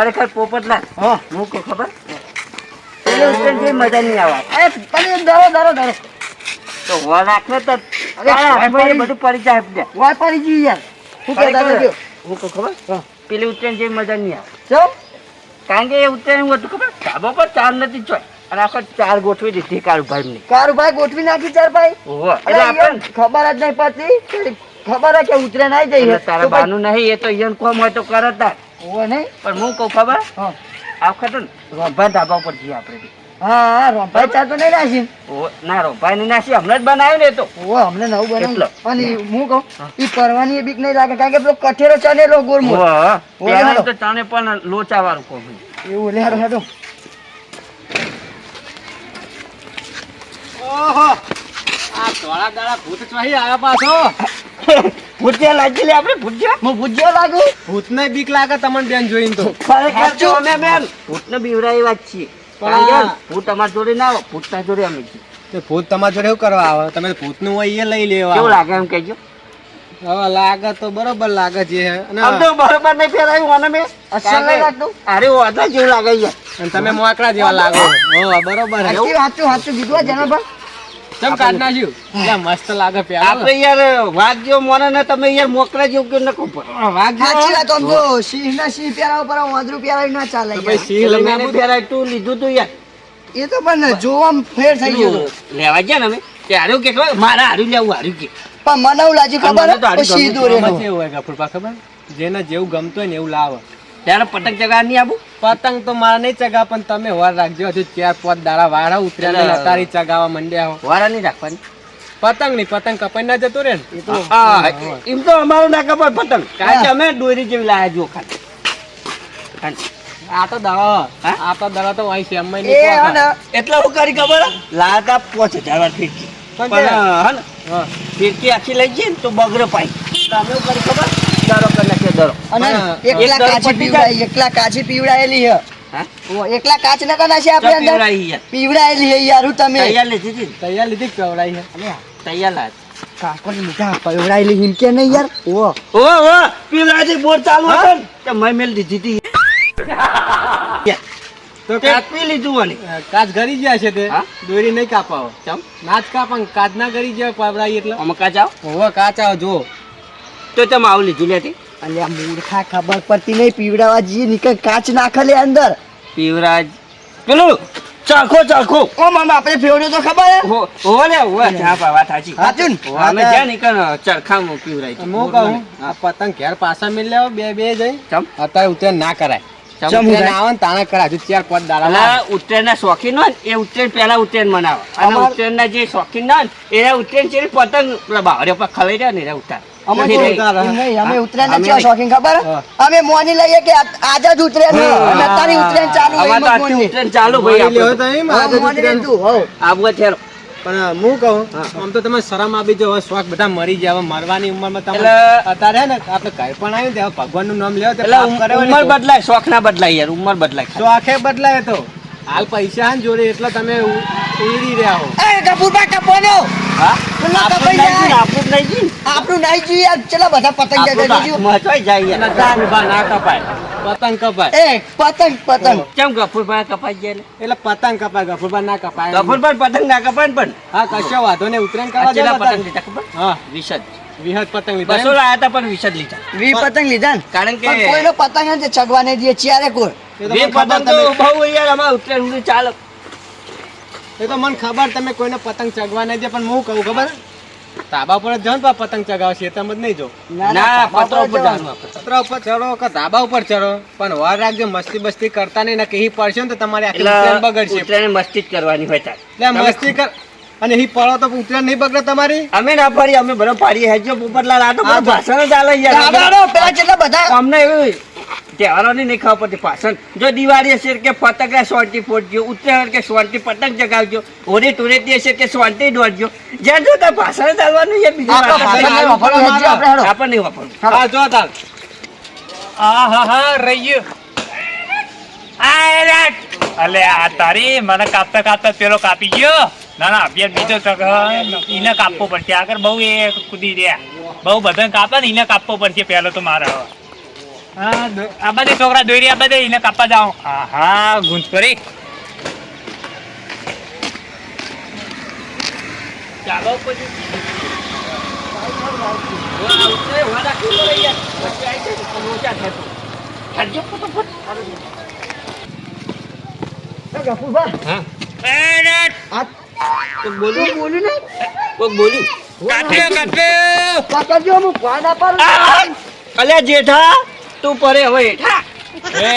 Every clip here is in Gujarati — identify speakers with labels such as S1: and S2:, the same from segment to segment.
S1: ખરેખર પોપટલાલ
S2: હા.
S1: હું કહું ખબર? પેલી ઉત્તરાયણ જેવી મજા નહીં આવે
S2: એ તમે
S1: તો તો. બધું પડી જાય
S2: પડી યાર. શું કહેતા
S1: હું કહું ખબર? પેલી ઉત્તરાયણ જેવી મજા નહીં આવે
S2: ચમ
S1: કારણ કે એ ઉત્તરાયણ હું હતું ખબર? ધાબા પર ચાર નથી ચોય. અને આખો ચાર ગોઠવી દીધી કારુભાઈ ની
S2: કારુભાઈ ગોઠવી નાખી ચાર ભાઈ?
S1: એટલે
S2: ખબર જ નહીં પડતી. ખબર કે ઉતરેન આવી
S1: જઈએ. તારા બાનું નહીં એ તો કોમ હોય તો કરત.
S2: ઓવે નહીં?
S1: પણ હું કહું ખબર?
S2: હા.
S1: આ વખતે રોંભા ધાબા ઉપર જઈએ આપણે
S2: હા હા ચા તો નહીં નાખી?
S1: ના રોંભાઈ ની નાસી હમણાં જ બનાવ્યું ને તો.
S2: ઓવે અમને નવું બનાવ્યું. અને હું કહું ઈ પરવાની એ બીક નહીં લાગે કારણ કે પેલો કઠેરો
S1: પહેલાં
S2: હાલો.
S1: તો પણ લોચા વાળું કોમ
S2: એવું લે
S3: ઓહો. આ ધોળા દાડા ભૂત ચાહી આવ્યા પાછો.
S1: ભૂતિયા લાગી લે આપણે ભૂતિયા.
S2: હું ભૂતિયા લાગુ?
S3: ભૂતને બીક લાગે તમને બેન જોઈને તો.
S1: ખરેખર તો અમે બેન ભૂતને બીવરાય વાત છીએ પણ ભૂત અમારા જોડે ના આવે ભૂતના જોડે અમે છીએ.
S3: તે ભૂત તમારા જોડે શું કરવા આવે? તમે ભૂતનું હોય એ લઈ
S1: કેવું
S3: લેવા
S1: લાગે એમ કહેજો.
S3: હવે લાગે તો બરોબર લાગે છે અને
S1: તો બરોબર નહીં ફેરાયું અને મે.
S2: અસલ નહીં લાગતું?
S1: અરે વાદા જેવું લાગે છે.
S3: અને તમે મોકળા જેવા લાગો. હો બરોબર હે.
S2: સાચું સાચું સાચું કીધું હો
S3: ચમ કાઢ નાખ્યું. એટલે મસ્ત લાગે પ્યાર.
S1: આપણે યાર વાગ્યો જેવો મને ને તમે યાર મોકરા જેવું કે નકો પડે
S3: વાઘ
S2: સાચી વાત તો સિંહ ના સિંહ પહેરાવો પર વાંદરું પહેરાવી ના ચાલે
S3: ભાઈ સિંહ લઈને
S1: પહેરાય તું. લીધું તું યાર.
S2: એ તો પણ જોવામાં ફેર થઈ ગયો
S1: લેવા ગયા ને અમે? કે હારું કે ખબર? મારે હારું લેવું હારું કે.
S2: પણ મને એવું લાગ્યું ખબર.
S3: આમાં કેવું હોય ગફુરપા ખબર જેને જેવું ગમતો હોય ને એવું લાવે.
S1: ત્યારે પતંગ ચગા નહીં આવું?
S3: પતંગ તો મારે નહીં ચગા પણ તમે વાર રાખજો. હજુ ચાર પાંચ દાડા વાળા ઉતર્યા ને અતારી ચગાવવા મંડ્યા હો.
S1: વારા નહીં રાખવાની.
S3: પતંગ નહીં પતંગ કપાઈ ના જતો રે ને?
S1: એમ તો અમારું ના કપાય પતંગ. કારણ કે અમે દોરી જેવી લાયા જો ખાલી.
S3: આ તો
S1: દવા
S3: આ તો દવા તો અહીં
S2: સેમમાં
S1: એટલા હું કરી ખબર? લાતા પોચ હજાર વાર ફીરકી.
S3: પણ
S1: હે ફીરકી આખી લઈ જઈએ ને તો બગડે પાઈ તમે કરી ખબર? દારો કરી નાખીએ
S2: અને એકલા કાચી પીવડાય એકલા કાચી પીવડાયેલી હે. એકલા કાચ નતા નાખી આપણે અંદર? પીવડાયેલી હે યાર તમે.
S1: તૈયાર લીધી હતી
S3: તૈયાર લીધી જ કવડાઈ છે
S2: અલ્યા,
S1: તૈયાર લાયા.
S2: કાકોની લીધા પીવડાયેલી હિમ કે નહીં યાર? ઓ.
S1: ઓ ઓ પીવડાવી બોર ચાલુ હતો ને? મેં મેલ દીધી હતી.
S3: તો
S1: તે
S3: કાચ
S1: લીધું મને
S3: કાચ ગરી ગયા છે તે? દોરી નહીં કાપાવો.
S1: ચમ
S3: નાચ કાપા કાચ ના ગરી જાય પાવડાઈ એટલે.
S1: અમે કા જાઓ
S3: હોવે કાચ આવો જો
S1: તો તમે આવું લીધું લેતી
S2: અલ્યા મૂર્ખા ખબર પડતી નહીં પીવડાવા જઈએ નીકળ કાચ નાખલે અંદર.
S1: પીવરાજ. પેલું ચાખો ચાખો.
S2: ઓ મામા આપણે ફેવડ્યો તો ખબર હે?
S1: હો હો ને હો ચા પાવા થાચી.
S2: હાચું ને?
S1: અમે જ્યાં નીકળ ચરખામાં પીવરાય તો.
S3: હું કહું આ પતંગ ઘેર પાછા મિલ લેવો બે બે જઈ.
S1: ચમ?
S3: અત્યારે ઉતરેન ના કરાય.
S1: ચમ
S2: ચમ
S3: ઉતરેન આવે ને તાણે કરાય. હજુ ચાર પાંચ દાડા લા.
S1: અલા ઉત્તરાયણના શોખીન હોય ને એ ઉત્તરાયણ પહેલા ઉત્તરાયણ મનાવે. અને
S2: અમાર-
S1: ઉત્તરાયણના જે શોખીન ના હોય ને એના ઉત્તરાયણ છે ને પતંગ પેલા બાવળિયા પર ખવાઈ રહ્યા ને એના ઉતાર.
S2: અમે અમે. શોખીન ખબર? અમે મોની લઈએ કે આજ જ. અને અત્યારે ચાલુ હોય
S1: અમાર ચાલુ ભાઈ આપણે
S3: તો
S2: હા,
S3: પણ હું કહું આમ તો તમે શરમ આપી જો હવે શોખ બધા મરી જાય હવે મરવાની ઉંમરમાં તમે અત્યારે હે ને આપણે કઈ પણ આવ્યું ને ત્યારે ભગવાનનું નામ લેવો તે
S1: એટલે ઉંમર બદલાય શોખ ના બદલાય યાર ઉંમર બદલાય
S3: શોખે બદલાય તો. હાલ પૈસા ને જોડે એટલે તમે ઉડી રહ્યા
S2: એ.
S1: હા? આપણું
S2: કપાઈ જાય.
S1: આપણું નહીં જી
S2: આપણું નહીં જી યાર. ચલા બધા પતંગ જાય
S1: જી
S2: જજો.
S1: જાય યાર.
S3: ના કપાય. પતંગ કપાય.
S2: એ પતંગ પતંગ.
S1: કેમ ગફુરભાઈ કપાઈ જાય એટલે?
S3: પતંગ કપાય ગફુરબા ના કપાય.
S1: ગફુરભાઈ પતંગ ના કપાય પણ?
S3: હા કશો વાંધો ને ઉતરેન
S1: આ
S3: કરવા જાય
S1: પતંગ લીધા ખબર?
S3: હા.
S1: વીસ
S3: વિહત પતંગ લીધા
S1: બસો? લાયા હતા પણ વિશદ લીધા.
S2: વી પતંગ લીધા ને?
S1: કારણ કે
S2: કોઈનો પતંગ નથી ચગવા નહીં દે ચારે કોર
S1: બે પતંગ તો બહુ યાર અમારે ઉત્તરાયણ સુધી ચાલે.
S3: એ તો મને ખબર તમે કોઈને પતંગ ચગવા નહીં દે પણ હું કહું ખબર? ધાબા પર જ આ પતંગ ચગાવશે તમે જ નહીં જો
S1: ના પતરા ઉપર
S2: જવાનું.
S3: પતરા ઉપર ચડો કે ધાબા ઉપર ચડો. પણ વાર રાખજો મસ્તી બસ્તી કરતા નહીં ને કે ઈ પડશે ને તો તમારે આખી બગડશે.
S1: મસ્તી જ કરવાની હોય તાર.
S3: મસ્તી કર અને ઈ પડો તો ઉત્તરાયણ નહીં બગડે તમારી?
S1: અમે ના પાડીએ અમે બરો પાડીએ. હેજો પોપટલાલ આ તો ભાષણ ચાલે યાર.
S2: પેલા કેટલા બધા
S1: અમને એવું તહેવારોની નહીં ખબર પડતી. ભાષણ જો દિવાળી હશે કે ફટાકડા સોંટી ફોડજો ઉત્તરાયણ કે સોંટી પતંગ જગાવજો હોળી ધૂળેટી હશે કે સોંટી દોડજો જ્યાં જો ત્યાં ચાલવાનું યાર બીજી. આપણને નહીં વાપરવું
S3: હા જો તાર.
S4: અલે આ મને કાપતા કાપતા પેલો કાપી ગયો. ના ના અભ્યાસ બીજો એને કાપવો પડશે. આગળ બહુ એ કૂદી રહ્યા. બહુ બધા કાપે ને એને કાપવો પડશે. પેલો તો મારે આ બધે છોકરા દોરી આ બધે એને કાપવા જાઓ. હા હા ગુંજ કરી.
S1: ચાલો
S4: કાપ્યો કાપ્યો
S2: હું ફોન આપવાનું
S1: અલ્યા જેઠા. તું પરે હવે હેઠા.
S4: એ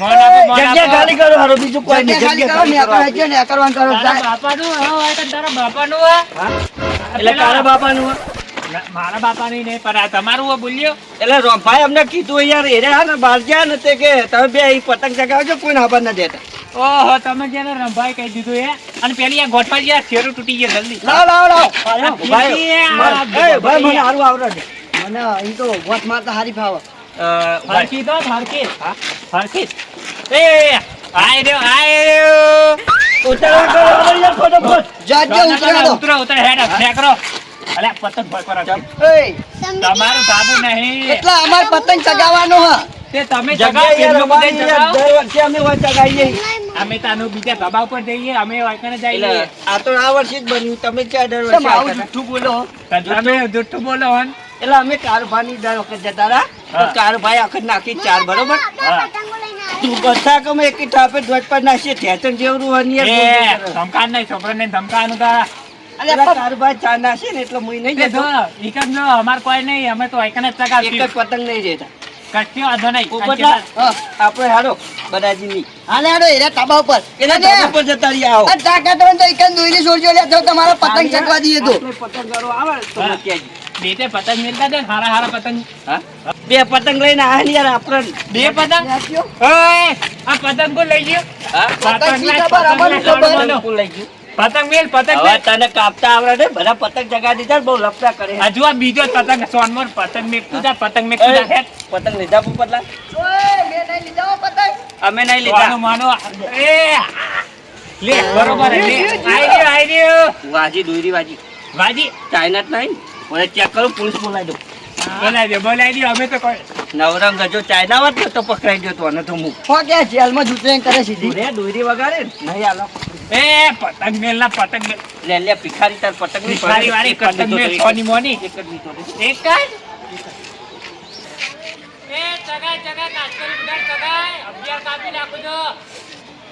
S4: મોન આપો મોન
S1: જગ્યા ખાલી કરો હારો બીજું કોઈ
S2: જગ્યા ખાલી કરો
S1: ખાલી
S2: ને કરવાનું કરો
S4: બાપાનું હા હોય તો તારા બાપાનું
S1: એટલે તારા બાપાનું
S4: મારા બાપાની નહીં પણ આ તમારું બોલ્યો.
S1: એટલે રોમભાઈ અમને કીધું યાર એરે હા ને બહાર ગયા ને તે કે તમે બે અહીં પતંગ ચગાવજો કોઈ ખબર ના દેતા.
S4: ઓહો તમે જેને રંભાઈ કહી દીધું એ અને પેલી આ ગોઠવા ગયા શેરું તૂટી ગયા જલ્દી.
S2: લાવ લાવ લાવ.
S1: ભાઈ ભાઈ ભાઈ મને સારું આવડે
S2: મને અહીં તો ગોઠ મારતા હારી ફાવે.
S4: હરખી તો હરખી? હરખી એ આય રહ્યો આય રહ્યો.
S1: યાર ફટાફટ
S2: જાજો ઉતરા દો
S4: ઉતરો ઉતરો. હેડ ઠેકરો અલે પતંગ ભર કરો તમારું બાબુ નહીં.
S2: એટલે અમાર પતંગ ચગાવવાનો હ.
S4: તે તમે
S1: જગ્યા
S4: જગાવો
S1: યાર
S4: પેલું
S1: અમારી
S4: બધે
S1: યાર દર વર્ષે અમે હોય ચગાવીએ.
S4: અમે તાનું બીજા ગબા ઉપર જઈએ અમે
S1: એટલે
S4: જઈએ.
S1: આ તો આ વર્ષે જ બન્યું તમે ક્યાં દર વર્ષે
S2: આવું જુઠ્ઠું બોલો.
S4: તમે જુઠ્ઠું બોલો હન.
S1: એટલે અમે કારભાની દર વખત જતા હતા કારભાઈ આખત નાખી ચાર બરોબર. તું બધા કમે એક ઠાપે ધ્વજ પર નાખીએ ઠેચન જેવડું હોય ને
S4: એ
S1: યાર બોલ બોલ કરે.
S4: ધમકાન નહીં છોકરાને ધમકાવાનું તારા
S1: એટલે કારભાઈ ચા નાખે ને એટલે મુઈ નહીં જતો
S4: જો જ જો અમાર કોઈ નહીં અમે તો વાયકાને જ
S1: એક જ પતંગ નહીં રહેતા
S4: કશી વાંધો નહીં
S1: પોપટલા આપણે હારો બદાજીની
S2: હાલે હાડો એરા તાબા ઉપર
S1: એના
S2: અને
S1: ધાબા જતા રહ્યા આવો
S2: આ તો તો એક દોરી છોડજો લે તો તમારો પતંગ ચકવા દઈએ તો
S1: પતંગ પતંગારો આવે તો મૂકી આવજો.
S4: બે તે પતંગ મેલતા દે હારા હારા પતંગ.
S1: હા? બે પતંગ લઈને આ યાર આપણ
S4: બે પતંગ? ઓય આ પતંગ કો લઈ ગયો?
S1: હા?
S4: પતંગની
S2: ખબર,
S4: પતંગ
S2: ખબર.
S1: લઈ ગયો.
S4: પતંગ મેલ પતંગ
S1: હવે
S4: મેલ.
S1: તને કાપતા આવડે ને બધા પતંગ જગા દીધા બહુ લફડા કરે.
S4: હજુ આ બીજો પતંગ સોનમોર પતંગ મેકતું જા પતંગ મેકતું જા. હેઠ.
S1: પતંગ લીધા પોપટલા
S2: ઓય મે નહીં લીધા પતંગ.
S1: અમે નહીં લીધા.
S4: માનો એ લે બરોબર લે આઈ ગયો આઈ ગયો.
S1: વાજી દોરી વાજી.
S4: વાજી?
S1: ચાઇના જ નહીં. મને ચેક કરું પોલીસ બોલાવી દઉં.
S4: બોલાવી દે બોલાવી દે અમે તો કોઈ
S1: નવરંગ જો ચાઇના વાત તો પકડાઈ ગયો તો અને તો હું.
S2: હો કે જેલમાં જૂતરેન કરે સીધી.
S1: રે દોરી વગાડે નહીં આલો
S4: એ પતંગ મેલ ના પતંગ મેલ.
S1: લે લે ભિખારી તાર પતંગની
S4: ભિખારી વાળી પતંગ મેલ સોની મોની.
S1: એક જ લીધો તો.
S4: એક જ એ ચગાય ચગાય કાચકરી ઉડાડ ચગાય. અગિયાર કાપી નાખો જો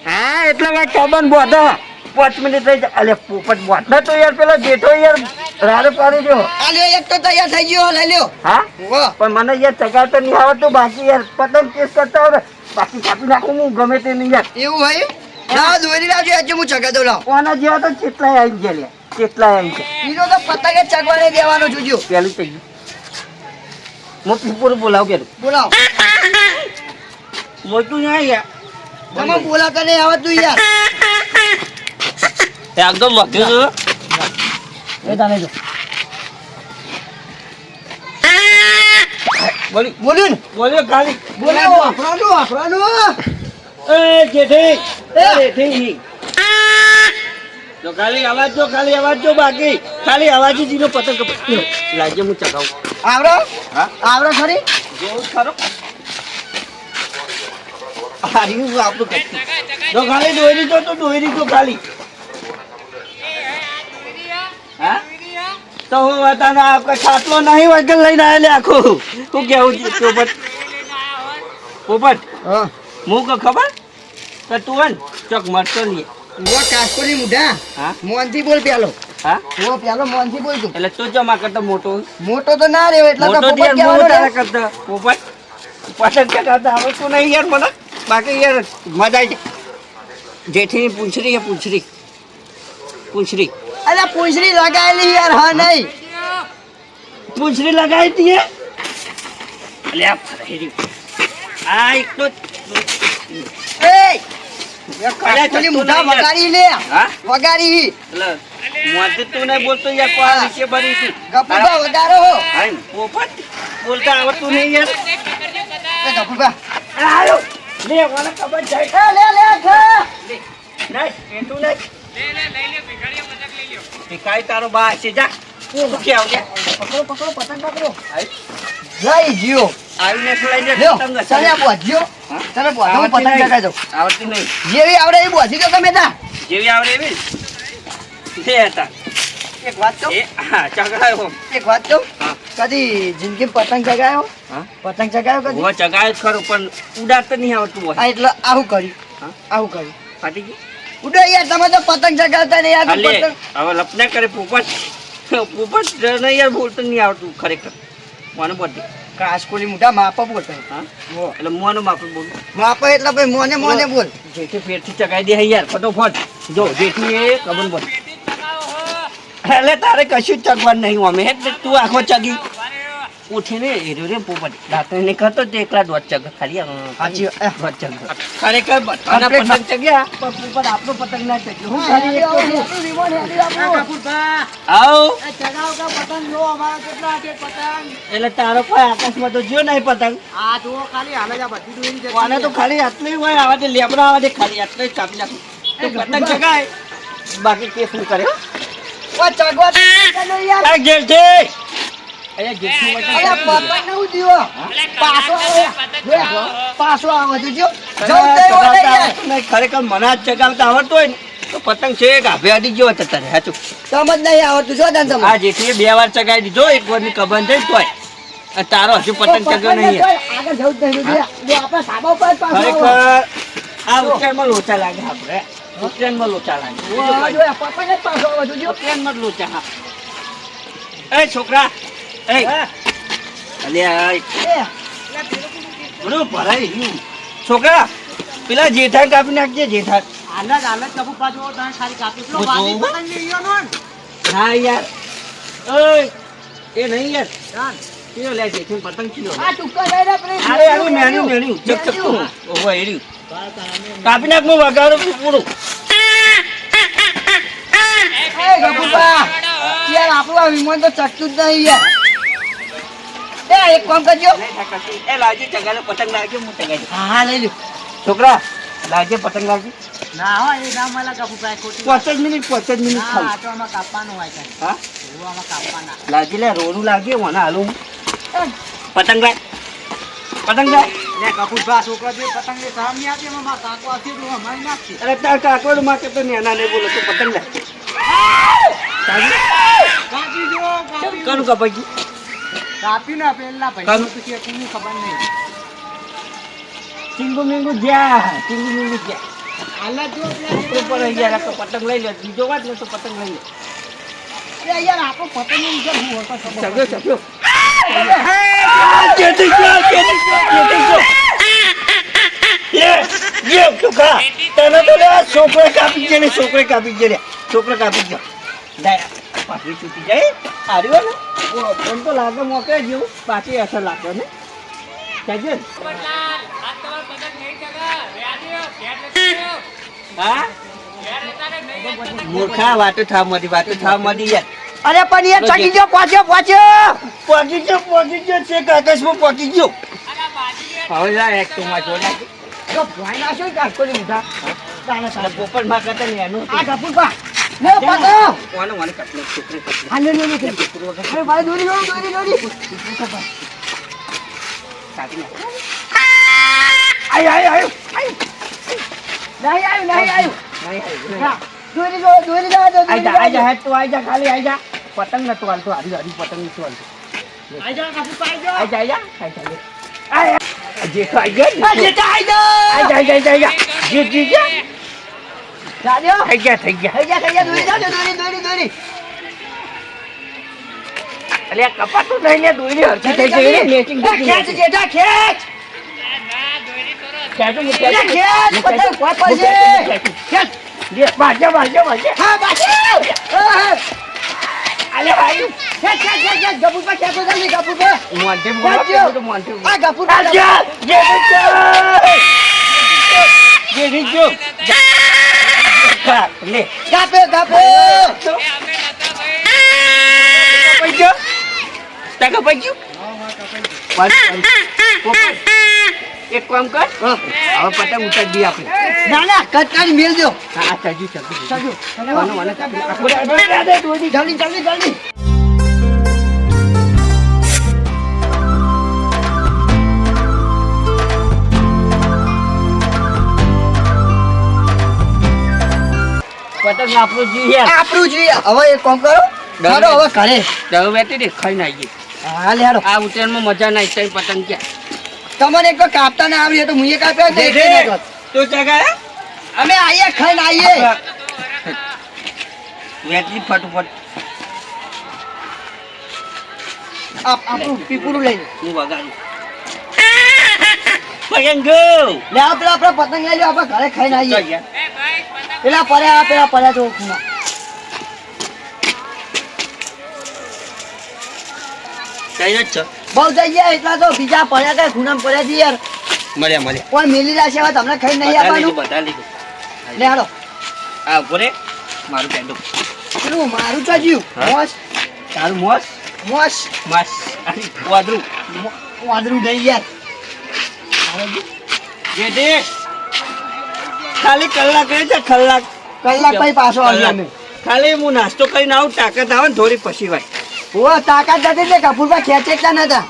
S1: હા એટલે વાત ચોબન બોધો પાંચ મિનિટ થઈ જાય. અલે પોપટ બોધો તો યાર પેલો જેઠો યાર. રાડે પાડી દો.
S2: આ લ્યો એક તો તૈયાર થઈ ગયો લઈ લ્યો.
S1: હા? પણ મને યાર ચગાવતા નહીં આવડતું બાકી યાર પતંગ કેસ કરતા આવડે બાકી કાપી નાખું હું ગમે તે નહીં યાર.
S2: એવું ભાઈ ના દોરી લાવજો આજે હું ચગા દઉં લાવ.
S1: કોના જેવા તો કેટલાય આવી ગયા લ્યા કેટલાય આવી ગયા.
S2: બીજો તો પતંગ જ ચગવાને દેવાનો જોજો
S1: પેલું થઈ ગયું. હું પીપુર બોલાવ કે
S2: બોલાવ.
S1: મોટું ના યાર.
S2: તમે બોલાતા નહીં આવતું યાર.
S1: એકદમ મધ્યું
S2: એ તાને જો.
S1: બોલી
S2: બોલ્યું ને?
S1: બોલ્યો ખાલી.
S2: બોલાવો વાપરવાનું વાપરવાનું
S1: એ જેઠી જેઠી જો ખાલી અવાજ જો ખાલી અવાજ જો બાકી. ખાલી અવાજ જ ઈનો પતંગ. લાજે હું ચગાવું.
S2: આવરો?
S1: હા?
S2: આવરો ખરી?
S1: જેવું ખરો. હાર્યું આપણું. જો ખાલી દોરી જો તો દોરી જો ખાલી હા તો હું બતાને આપકા ખાટલો નહીં વગર લઈને આવેલે આખું. તું કેવું છે પોપટ પોપટ
S2: હા.
S1: હું કહું ખબર? કે તું હે ચોક મરતો નહીં.
S2: વો કાસ્કોની મુઢા.
S1: હા?
S2: મોનથી બોલ પેલો.
S1: હા?
S2: હું પેલો મોનથી બોલ તું.
S1: એટલે તું જમા કરતો મોટો
S2: મોટો તો ના રહ્યો એટલે તો પોપટ
S1: હું
S2: કહેવાનો
S1: તારા. કરતો. પોપટ પતંગ ચગાવતા આવડતું નહીં યાર મને. બાકી યાર મજા આવી જેઠીની પૂંછડી હે પૂંછડી. પૂંછડી.
S2: અલા પૂંછડી લગાવેલી યાર હા નહીં.
S1: પૂંછડી લગાવી હતી હે? અલ્યા ફરેરી. આ એક તો
S2: એ
S1: બોલતો ભિખારી તારો બા છે જા શું આવજે
S2: પકડો પકડો પતંગ પકડો
S1: આવીને દે પતંગ? હા?
S2: તને બોધો, પતંગ
S1: નહીં. આવડતી નહીં
S2: જેવી આવડે એવી બોધી દો તમે તા.
S1: જેવી આવડે એવી છે હતા
S2: એક વાત કહું?
S1: હા ચગાયો
S2: એક વાત કહું?
S1: હા.
S2: કદી જિંદગીમાં પતંગ ચગાવ્યો કદી?
S1: હું ચગાયો જ ખરું પણ ઉડાડતો નહીં આવતું હોય
S2: આ એટલે આવું કર્યું.
S1: હા?
S2: આવું કર્યું.
S1: ફાટી ગયું
S2: ઉડો યાર, તમે તો પતંગ ચગાવતા નહીં, યાર, પતંગ-
S1: હવે લપના કરે પોપટ પોપટ નહીં યાર બોલતો નહીં આવડતું ખરેખર. મને બોલતી
S2: કાસકોલી મોઢા માપા બોલતા.
S1: હા? એટલે મોનું માપે બોલું.
S2: માપા એટલે ભાઈ મોને મોને બોલ.
S1: જેથી ફેરથી ચગાઈ દે યાર ફટોફટ. જો જેથી એ કબન બોલ એટલે તારે કશું જ ચગવાનું નહીં અમે તું આખો ચગી. ઉઠીને એર્યો રે પોપટ. રાત્રે ને કરતો તે એકલા દોઢ ચગ ખાલી
S2: વાત.
S1: દોઢ ચગ ખરેખર બધાના પતંગ ચગ્યા. પણ પોપટ આપણો પતંગ ના ચગ્યો હું ખાલી એક તો છું. આવ એટલે તારો કોઈ આકાશમાં તો જો નહીં પતંગ. કોને તો ખાલી આટલું હોય આવા દે લેબડા આવા દે ખાલી આટલું ચાપી નાખું. તો પતંગ ચગાય. બાકી કે શું કરે?
S2: ઓ ચગવા દે. યાર
S1: આ ઘેર ખરેખર મને જ ચગાવતા આવડતું હોય ને તો પતંગ છે ગાભે અડી ગયો હતો તારે હાચું
S2: સમજ નહીં આવડતું જો તને
S1: આ જેઠીએ બે વાર ચગાવી દીધો એક વારની કબન થઈ તોય તારો હજુ પતંગ ચગ્યો નહીં ખરેખર આ ઉત્તરાયણમાં લોચા લાગે આપણે. ઉત્તરાયણમાં લોચા લાગે.
S2: આ
S1: કાંઈ.
S2: જો,
S1: છોકરા પેલા જેઠા કાપી નાખજે જેઠા હા યાર ઓય એ નહીં યાર લે જેઠી પતંગ કિલો
S2: આ ટૂંકા લઈ લે, આપણે
S1: અરે અરે મેણ્યું મેણ્યું ચક ચક ઓહો એર્યું કાપી નાખ હું વગાડું છું
S2: એ યાર આપણું આ વિમાન તો ચકતું જ નહીં યાર એ એક કામ કરજો.
S1: એ લાવજે ચગાડો પતંગ લાવજે હું ચગાડી.
S2: હા હા લઈ લ્યો
S1: છોકરા લાવજે પતંગ લાવજે.
S3: ના હો એ ના મળે કપૂરભાઈ ખોટી
S1: પાંચ જ મિનિટ પાંચ જ મિનિટ
S3: હા
S1: ખાલી
S3: આ તો આમાં કાપવાનું હોય કાંઈ.
S1: હા?
S3: હું આમાં કાપવાના.
S1: લાવજે લે રોડું લાવજે મને હાલું. હું. પતંગ લાવ. પતંગ લાવ.
S3: લે કપૂરભાઈ છોકરા જે પતંગની સામ નહીં આપી એમાં મારા કાકો આપી દઉં અમારી નાખી
S1: અરે તાર કાકોડમાં કે તો નેના ને બોલો તો પતંગ લાવ.
S3: કાપી દો જો
S1: કનું કપાઈ ગયું
S3: કાપી ના પેલા. ભાઈ. તો કે કોની ખબર નહીં.
S1: ટીંગુ મીંગુ જ્યાં ટીંગુ મીંગુ જ્યાં
S3: આલા જો
S1: ઉપર આવી ગયા તો પતંગ લઈ લે. બીજો વાત ને તો પતંગ લઈ લે.
S3: અરે યાર આપો પતંગની જે હું હતો
S1: ગયો ગયો ગયો. યે યે તું તને તો લે છોકરે કાપી ગયો ને છોકરે કાપી ગયો લે કાપી ગયો. દાય પાછી છૂટી જાય. હાર્યો ને? ફોન તો લાગે મોકે જેવું. પાછી અસર લાગે ને. કહેજે. હા? મૂર્ખા વાતો થા મળી વાતો થા મળી યાર.
S2: અરે પણ યાર ચડી ગયો પહોંચ્યો પહોંચ્યો.
S1: પહોંચી ગયો પહોંચી ગયો છે આકાશમાં પહોંચી ગયો. હવે જા એક તો માં જોડા.
S2: જો ભાઈ ના શું કાકોલી મોઢા તાણે સાહેબ.
S1: પોપટમાં કરતા ને એનું
S2: આ ગપુબા લે પાછો
S1: કોને મને છોકરે કપલે
S2: હા લે લે લે. અરે ભાઈ દોરી દોરી દોરી દોરી
S1: નાખ.
S2: આય આય આય. નહીં આવ્યું નહીં આવ્યું
S1: નહીં.
S2: હા, દોરી દો દોરી દો દો
S1: આઈ જા આઈ જા હેડ તું આઈ જા ખાલી આઈ જા પતંગ નતો હાલતો હારી હારી પતંગ નતો હાલતો
S3: આઈ જાઓ કપૂરભાઈ આઈ જાઓ
S1: આઈ જા આઈ જા આઈ જા લે. આય. જેઠો આઈ ગયો?
S2: જેઠા આઈ ગયો
S1: આઈ જા આઈ જા આઈ જા જા
S2: રાજો
S1: થઈ ગયા થઈ ગયા
S2: થઈ ગયા થઈ ગયા દોરી જાઓ દોરી દોરી દોરી
S1: અલે આ કપાતું નહીં લે દોરી હરખી થઈ ગઈ મેચિંગ
S2: ખેંચ જેઠા
S1: ને ને ને ખેંચ
S2: ગપુર
S1: જા, લે.
S2: ગાપે ગાપે
S1: કપાઈ ગયો? તા કપાઈ ગયું? એક કામ કર હવે પતંગ ઉતારી દઈએ આપણે
S2: ના મેલ દો
S1: હા કાપી.
S2: જલ્દી જલ્દી જલ્દી
S1: પતંગ આપણું જોઈએ.
S2: આપણું જોઈએ. હવે એક કામ કરો. ચાલો હવે ઘરે.
S1: દવ બેટી દે ખાઈ નાખીએ
S2: હા લે હાલો.
S1: આ ઉત્તરાયણમાં મજા ના આવી પતંગ કે
S2: તમને એક કાપતા ના આવડી તો મુએ કાપ્યા ને એટલે ના.
S1: તું
S2: અમે આઈએ ખાઈને આઈએ.
S1: વેટલી ફટફટ.
S2: આપ- આપણું પીપુડું લઈને.
S1: હું વગાડું. પતંગ
S2: લે આ પેલા આપણે પતંગ લઈ આપણે ઘરે ખાઈને આવીએ. પેલા પડ્યા પેલા પડ્યા તો ખૂણા.
S1: કઈ નથી
S2: બહુ થઈ ગયા એટલા તો બીજા પડ્યા કઈ ખૂણામાં પડ્યા છે યાર.
S1: મળ્યા
S2: મેલી હવે તમને ખાઈ નહીં આપવાનું?
S1: બધા લીધું.
S2: લે હાલો.
S1: આ ઊભો મારું પેડું.
S2: પેલું મારું તો
S1: હા?
S2: મોસ.
S1: તારું મોસ?
S2: મોસ.
S1: માસ. વાદરું
S2: વાંદરું નહીં યાર.
S1: ખાલી કલાક રહે છે કલાક.
S2: કલાક પછી પાછો અમે
S1: ખાલી હું નાસ્તો કરીને આવું તાકાત આવે ને થોડી પછી ભાઈ.
S2: ઓ તાકાત નથી ને કપૂરભાઈ ખેંચેકતા નતા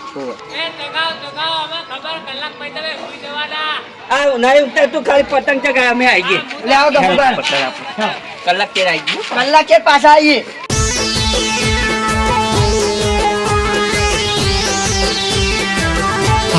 S1: આ ઉનાળી ઉતર તું ખાલી પતંગ ચગાય અમે આવી ગઈ
S2: લે આવો કપૂરભાઈ.
S1: કલાક કેર આવી ગયું.
S2: કલાકે પાછા આવીએ